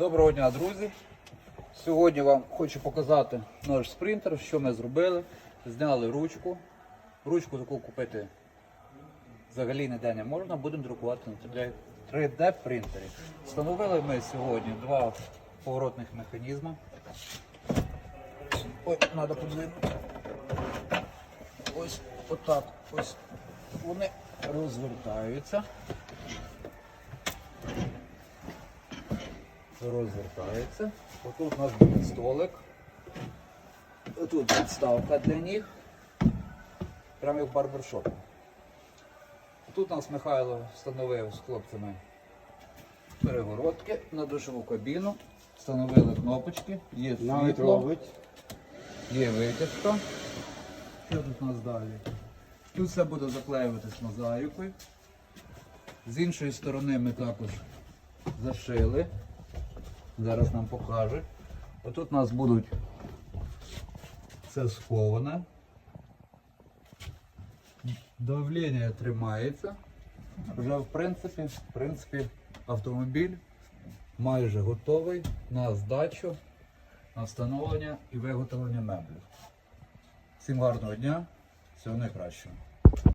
Доброго дня, друзі! Сьогодні вам хочу показати наш спринтер, що ми зробили. Зняли ручку. Ручку таку купити взагалі ніде не можна, будемо друкувати на 3D принтері. Встановили ми сьогодні два поворотних механізми. Ой, треба подивитися. Ось отак. Ось вони розвертаються. Розвертається. Отут у нас буде столик. Тут підставка для ніг. Прямо як в барбершопі. Тут нас Михайло встановив з хлопцями перегородки на душову кабіну. Встановили кнопочки, є світло, є витяжка. Що тут у нас далі? Тут все буде заклеюватись мозаїкою. З іншої сторони ми також зашили. Зараз нам покажуть. Отут у нас будуть це сховане. Давлення тримається. Вже в принципі, в принципі, автомобіль майже готовий на здачу, на встановлення і виготовлення меблів. Всім гарного дня, всього найкращого.